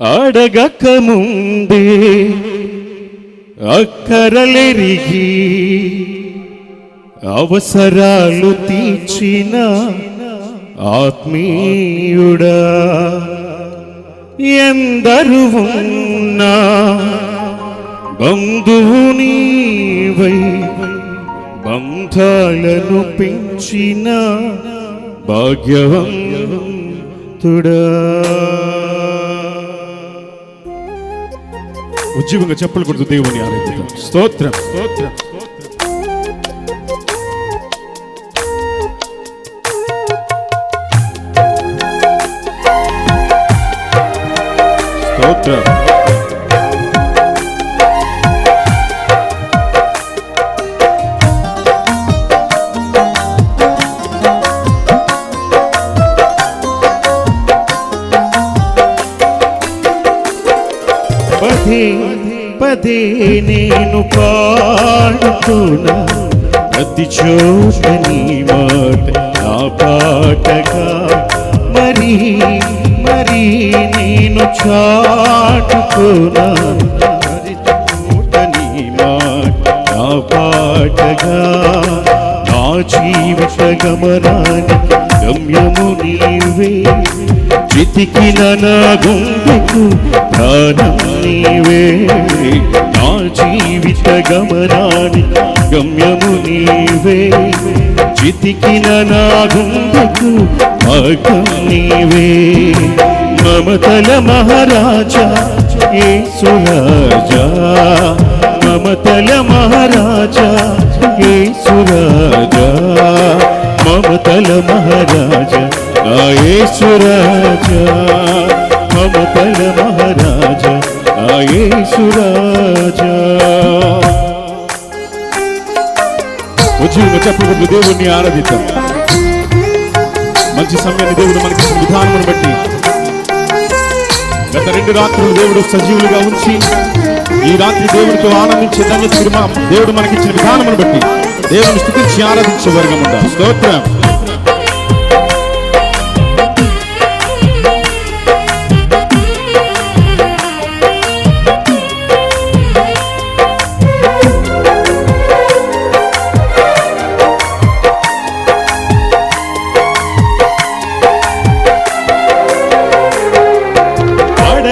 అడగక ముందే అక్కరలెరిగి అవసరాలు తీర్చిన ఆత్మీయుడా. ఎందరు ఉన్నా బంధువు నీవై బంధాలను పెంచిన భాగ్యవంతుడా. ఉజ్జీవంగా చెప్పులు కొడుతూ దేవుని ఆరాధిద్దాం స్తోత్రం స్తోత్రం స్తోత్రం Hey. పదే నేను పాడుతున్నా. ప్రతి చోట నీ మాట నా పాటగా. మరి మరి నేను చాటుకున్నా ప్రతి చోట నీ మాట నా పాటగా. నా జీవిత గమనానికి గమ్యము నీవే. చితికిన నా గుండెకు ప్రాణం నీవే నా జీవిత గమనాన్ని గమ్యము నీవే చితికిన నా గుండెకు భాగం నీవే మమతల మహారాజా యేసురాజా మమతల మహారాజా యేసురాజా మమతల మహారాజా నా యేసురాజా మమతల మహారాజా ఉద్యోగ చెప్పబడి దేవుణ్ణి ఆరాధిద్దాం. మంచి సమయాన్ని దేవుడు మనకి ఇచ్చిన విధానమును బట్టి గత రెండు రాత్రులు దేవుడు సజీవులుగా ఉంచి ఈ రాత్రి దేవుడితో ఆనందించే ధన్యత దేవుడు మనకిచ్చిన విధానమును బట్టి దేవుని స్థుతించి ఆరాధించే వర్గం ఉందా స్తోత్రం.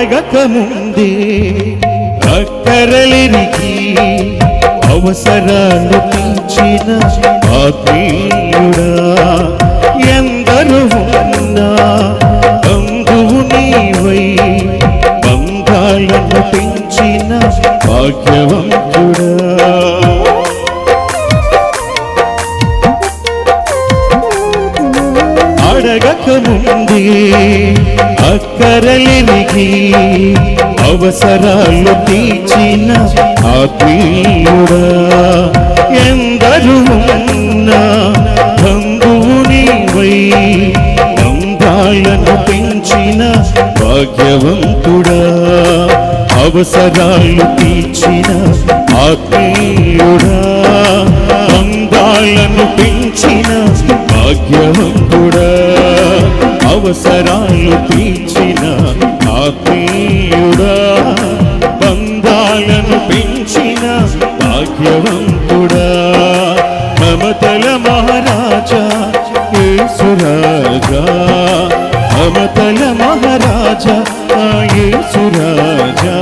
అడగక ముందే అక్కరలిరికి అవసరాలు తీర్చిన ఆత్మీయుడా ఎందరు ఉన్నా బంధువు నీవై బంధాలను పెంచిన భాగ్యవం అక్కరలిరిగి అవసరాలు తీర్చిన ఆత్మీయుడా. ఎందరు ఉన్నా బంధువు నీవై బంధాలను పెంచిన భాగ్యవంతుడా. అవసరాలు తీర్చిన ఆత్మీయుడా. బంధాలను పెంచిన భాగ్యవంతుడా. అవసరాలు తీర్చిన ఆత్మీయుడా బంధాలను పెంచిన భాగ్యవంతుడా. మమతల మహారాజా యేసురాజా. మమతల మహారాజా యేసురాజా.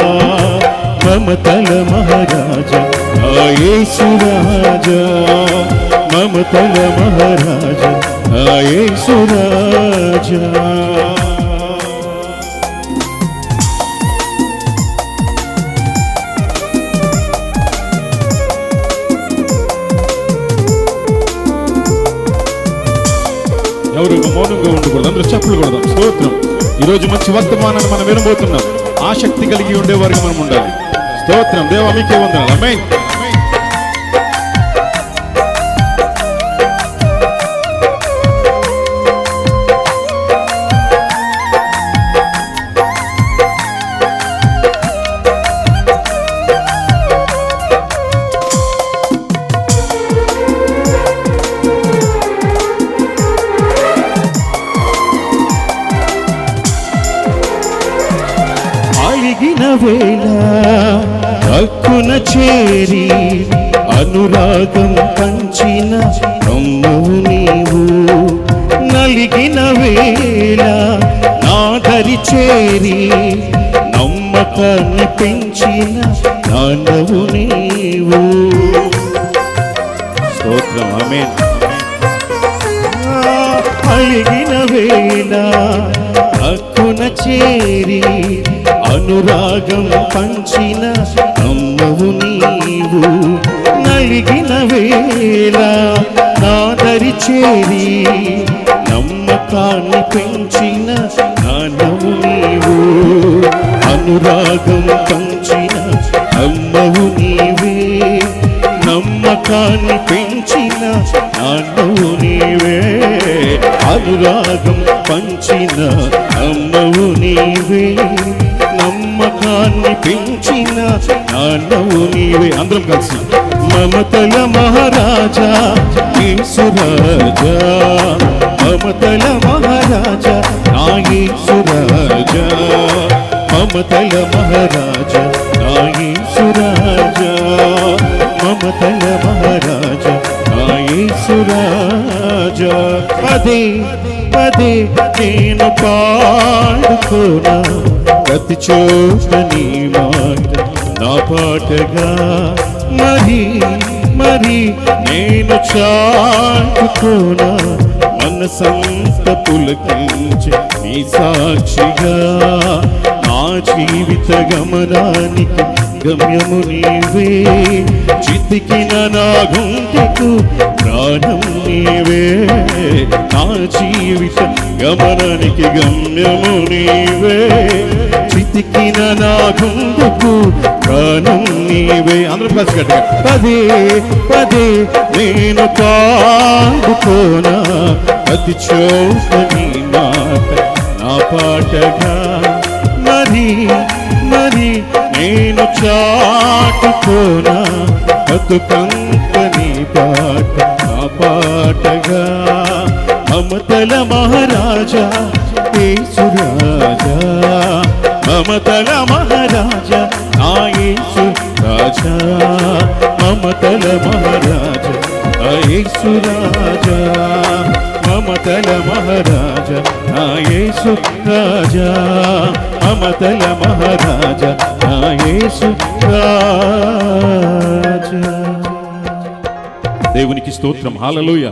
మమతల మహారాజా యేసురాజా. మమతల మహారాజా. యేసురాజా. ఎవరు మౌనంగా ఉండకూడదు అందరూ చెప్పులు కొడదాం స్తోత్రం. ఈరోజు మంచి వర్తమానాన్ని మనం వినబోతున్నాం. ఆసక్తి కలిగి ఉండేవారికి మనం ఉండాలి. స్తోత్రం దేవ మీకే వందనాలు. అమ్మాయి అలిగిన వేళ హక్కున చేరి అనురాగం పంచిన నమ్ము నీవు. నలిగిన వేళ నాదరి చేరి నమ్మకాన్ని పెంచిన నాన్నవు నీవు. స్తోత్రం ఆమె అలిగిన వేళ హక్కున చేరి అనురాగం పంచిన అమ్మవు నీవు నలిగిన వేళ నాదరి చేరి నమ్మకాన్ని పెంచిన నాన్నవు నీవు. అనురాగం పంచిన అమ్మవు నీవే నమ్మకాన్ని పెంచిన నాన్నవు నీవే. అనురాగం పంచిన అమ్మవు నీవే. నమ్మకాన్ని పెంచిన నాన్నవు నీవే. అందరం కలిసి. మమతల మహారాజా ఈశ్వరాజా మమతల మహారాజా నా ఈశ్వరాజా మమతల మహారాజా పదే పదే నేను పాడుకోనా ప్రతి చోట నీ మాట నా పాటగా మరి మరి నేను చాటుకోనా మనసంత పులకించి నీ సాక్షిగా నా జీవిత గమనానికి గమ్యము నీవే. చితికిన నా గుండెకు ధ్యానం నీవే. నా జీవిత గమనానికి గమ్యము నీవే. చితికిన నా గుండెకు ప్రాణం నీవే. అందరూ కలిసి గట్టిగా పదే పదే నేను పాడుకోనా ప్రతి చోట నీ మాట నా పాటగా. మరి మరి నేను చాటుకోనా? అతుకంత నీ పాట నా పాటగా మమతల మహారాజా యేసురాజా. మమతల మహారాజా నా యేసు రాజా మమతల మహారాజా నా యేసు రాజా మమతల మహారాజా నా యేసు రాజా మమతల మహారాజా నా యేసు రాజా దేవునికి స్తోత్రం హాలలోయ